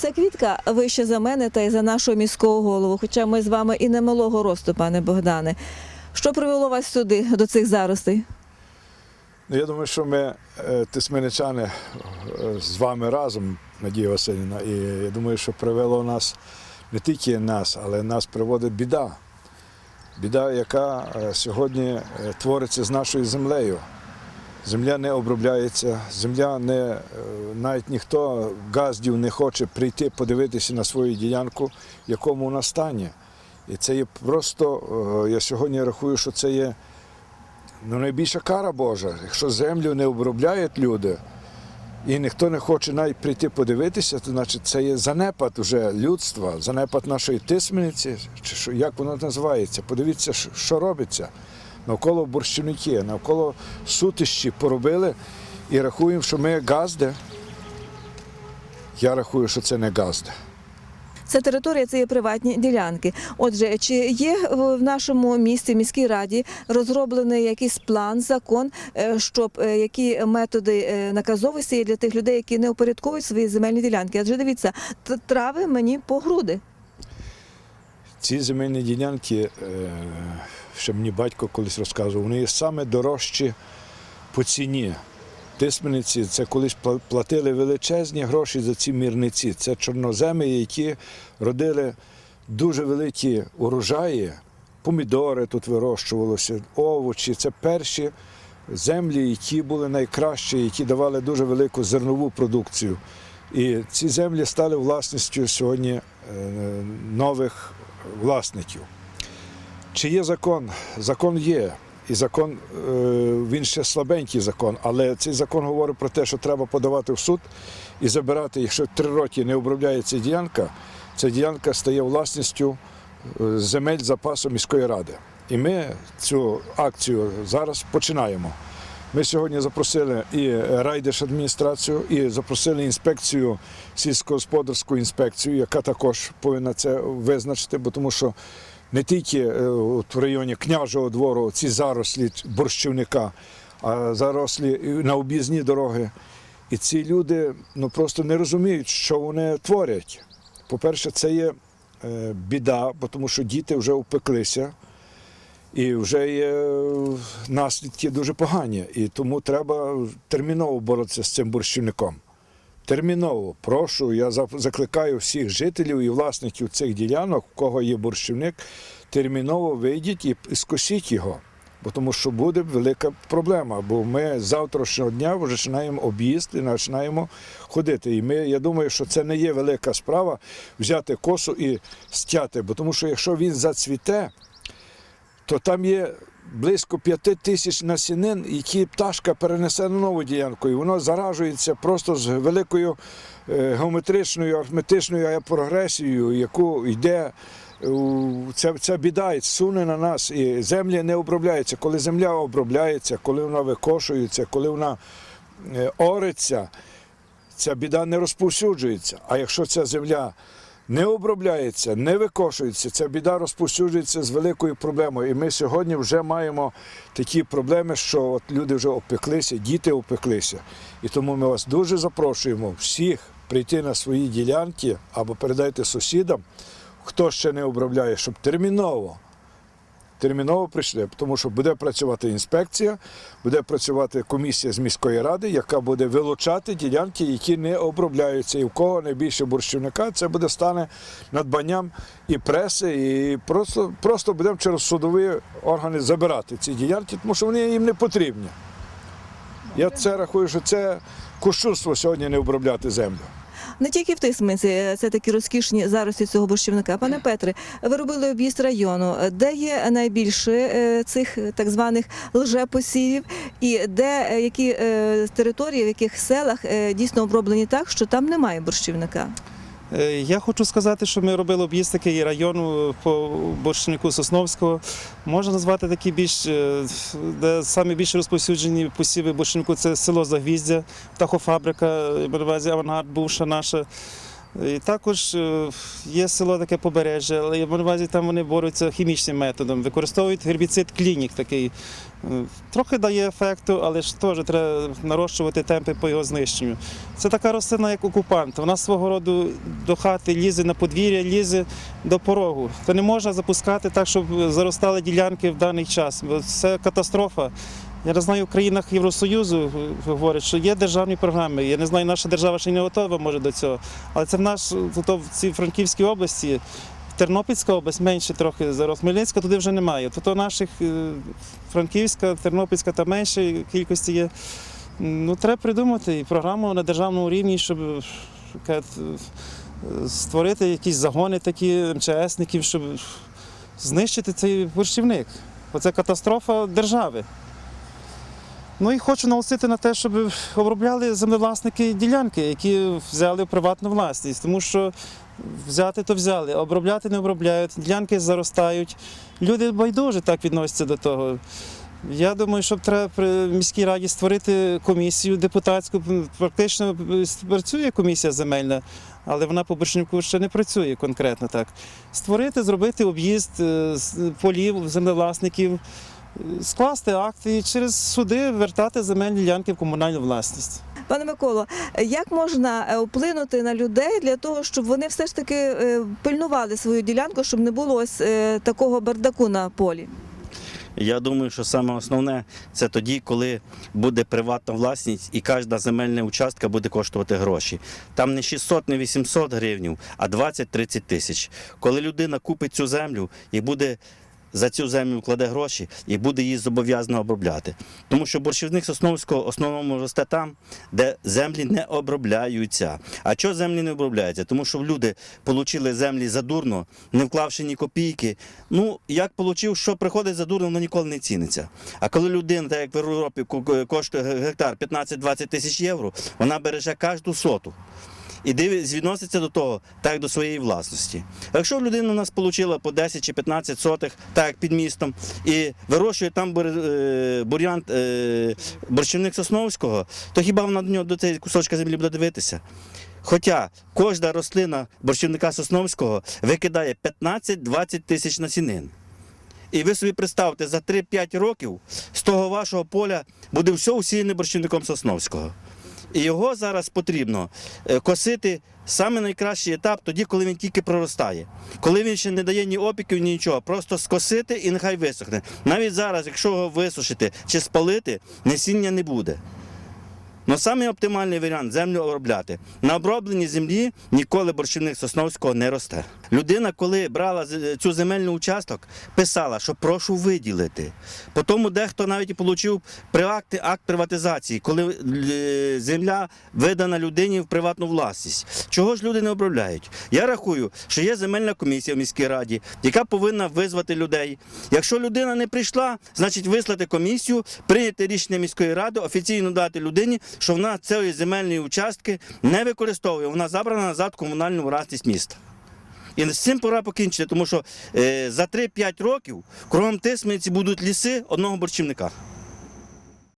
Ця квітка вища за мене та й за нашого міського голову, хоча ми з вами і не малого росту, пане Богдане. Що привело вас сюди, до цих заростей? Ну, я думаю, що ми, е, тисменичани, е, з вами разом, Надія Васильівна, і я думаю, що привело нас не тільки нас, але нас приводить біда. Біда, яка е, сьогодні твориться з нашою землею. Земля не обробляється, земля не е, навіть ніхто газдів не хоче прийти подивитися на свою ділянку, в якому вона стані. І це є просто, е, я сьогодні рахую, що це є Ну, найбільша кара Божа. Якщо землю не обробляють люди, і ніхто не хоче навіть прийти подивитися, то значить це є занепад уже людства, занепад нашої тисмениці, чи що, як воно називається. Подивіться, що- що робиться. Навколо борщівники, навколо сутищі поробили і рахуємо, що ми газди. Я рахую, що це не газди. Ця територія це є приватні ділянки. Отже, чи є в нашому місті, в міській раді, розроблений якийсь план, закон, е, щоб е, які методи е, наказовості є для тих людей, які не упорядковують свої земельні ділянки? Адже дивіться, трави мені по груди. Ці земельні ділянки, ще мені батько колись розказував, вони є саме дорожчі по ціні. Тисмениці це колись платили величезні гроші за ці мірниці. Це чорноземи, які родили дуже великі урожаї. Помідори тут вирощувалося, овочі. Це перші землі, які були найкращі, які давали дуже велику зернову продукцію. І ці землі стали власністю сьогодні е, нових власників. Чи є закон? Закон є. І закон, е, він ще слабенький закон, але цей закон говорить про те, що треба подавати в суд і забирати, якщо три роки не обробляється ділянка, ця ділянка стає власністю е, земель запасу міської ради. І ми цю акцію зараз починаємо. Ми сьогодні запросили і райдержадміністрацію, і запросили інспекцію, сільськогосподарську інспекцію, яка також повинна це визначити, бо тому що не тільки е, от в районі княжого двору ці зарослі борщівника, а зарослі на об'їзні дороги. І ці люди ну, просто не розуміють, що вони творять. По-перше, це є е, біда, тому що діти вже впеклися. І вже є е, наслідки дуже погані. І тому треба терміново боротися з цим борщівником. Терміново, прошу, я закликаю всіх жителів і власників цих ділянок, у кого є борщівник, терміново вийдіть і скосіть його. Бо тому що буде велика проблема. Бо ми завтрашнього дня вже починаємо об'їзд і починаємо ходити. І ми, я думаю, що це не є велика справа взяти косу і стяти. Бо тому що якщо він зацвіте, то там є близько п'яти тисяч насінин, які пташка перенесе на нову ділянку, і воно заражується просто з великою е, геометричною, арифметичною прогресією, яку йде. Ця, ця біда суне на нас, і землі не обробляються. Коли земля обробляється, коли вона викошується, коли вона е, ориться, ця біда не розповсюджується. А якщо ця земля не обробляється, не викошується, ця біда розповсюджується з великою проблемою. І ми сьогодні вже маємо такі проблеми, що от люди вже опеклися, діти опеклися. І тому ми вас дуже запрошуємо всіх прийти на свої ділянки або передайте сусідам, хто ще не обробляє, щоб терміново терміново прийшли, тому що буде працювати інспекція, буде працювати комісія з міської ради, яка буде вилучати ділянки, які не обробляються. І в кого найбільше борщівника, це буде стане надбанням і преси, і просто, просто будемо через судові органи забирати ці ділянки, тому що вони їм не потрібні. Я це рахую, що це кощунство сьогодні не обробляти землю. Не тільки в Тисмиці, це такі розкішні зарості цього борщівника. Пане Петре, ви робили об'їзд району, де є найбільше е, цих е, так званих лжепосівів, і де е, які території, в яких селах дійсно оброблені так, що там немає борщівника. Е, Я хочу сказати, що ми робили об'їзд такий району по борщнику Сосновського. Можна назвати такі більш, е, де самі більш розповсюджені посіви борщнику це село Загвіздя, птахофабрика, авангард бувша наша. І також е, є село таке побережжя, але на увазі, там вони борються хімічним методом, використовують гербіцид клінік такий. Е, Трохи дає ефекту, але ж теж треба нарощувати темпи по його знищенню. Це така рослина, як окупант. Вона свого роду до хати лізе на подвір'я, лізе до порогу. То не можна запускати так, щоб заростали ділянки в даний час. Бо Це катастрофа. Я не знаю, в країнах Євросоюзу говорять, що є державні програми. Я не знаю, наша держава ще не готова може до цього. Але це в наш то в цій Франківській області. Тернопільська область менше трохи зараз. Хмельницька туди вже немає. Тобто наших е, Франківська, Тернопільська та менше кількості є. Ну, треба придумати і програму на державному рівні, щоб е, створити якісь загони такі МЧСників, щоб знищити цей борщівник. Бо це катастрофа держави. Ну і хочу наголосити на те, щоб обробляли землевласники ділянки, які взяли в приватну власність, тому що взяти то взяли, обробляти не обробляють, ділянки заростають. Люди байдуже так відносяться до того. Я думаю, що треба при міській раді створити комісію депутатську. Практично працює комісія земельна, але вона по Боршнюку ще не працює конкретно так. Створити, зробити об'їзд е, полів, землевласників, скласти акти і через суди вертати земельні ділянки в комунальну власність. Пане Миколо, як можна е, вплинути на людей для того, щоб вони все ж таки е, пильнували свою ділянку, щоб не було ось е, такого бардаку на полі? Я думаю, що саме основне це тоді, коли буде приватна власність і кожна земельна участка буде коштувати гроші. Там не 600, не 800 гривень, а 20-30 тисяч. Коли людина купить цю землю і буде за цю землю вкладе гроші і буде її зобов'язана обробляти. Тому що борщівник Сосновського основному росте там, де землі не обробляються. А чого землі не обробляються? Тому що люди отримали землі задурно, не вклавши ні копійки. Ну, як отримав, що приходить задурно, воно ніколи не ціниться. А коли людина, так як в Європі, коштує гектар 15-20 тисяч євро, вона береже кожну соту. І відноситься до того, так до своєї власності. Якщо людина у нас отримала по 10 чи 15 сотих, так як під містом, і вирощує там е, бур'ян е, борщівник Сосновського, то хіба вона до нього до цієї кусочка землі буде дивитися? Хоча кожна рослина борщівника Сосновського викидає 15-20 тисяч насінин. І ви собі представте, за 3-5 років з того вашого поля буде все усіяне борщівником Сосновського. Його зараз потрібно е, косити саме найкращий етап тоді, коли він тільки проростає. Коли він ще не дає ні опіків, ні нічого. Просто скосити і нехай висохне. Навіть зараз, якщо його висушити чи спалити, насіння не буде. Ну, самий оптимальний варіант землю обробляти. На обробленій землі ніколи борщівник Сосновського не росте. Людина, коли брала цю земельну участок, писала, що прошу виділити. Потім дехто навіть і отримав акт, акт приватизації, коли е, земля видана людині в приватну власність. Чого ж люди не обробляють? Я рахую, що є земельна комісія в міській раді, яка повинна визвати людей. Якщо людина не прийшла, значить вислати комісію, прийняти рішення міської ради, офіційно дати людині, що вона цієї земельної участки не використовує. Вона забрана назад комунальну власність міста. І з цим пора покінчити, тому що е, за 3-5 років кругом тисмиці будуть ліси одного борчівника.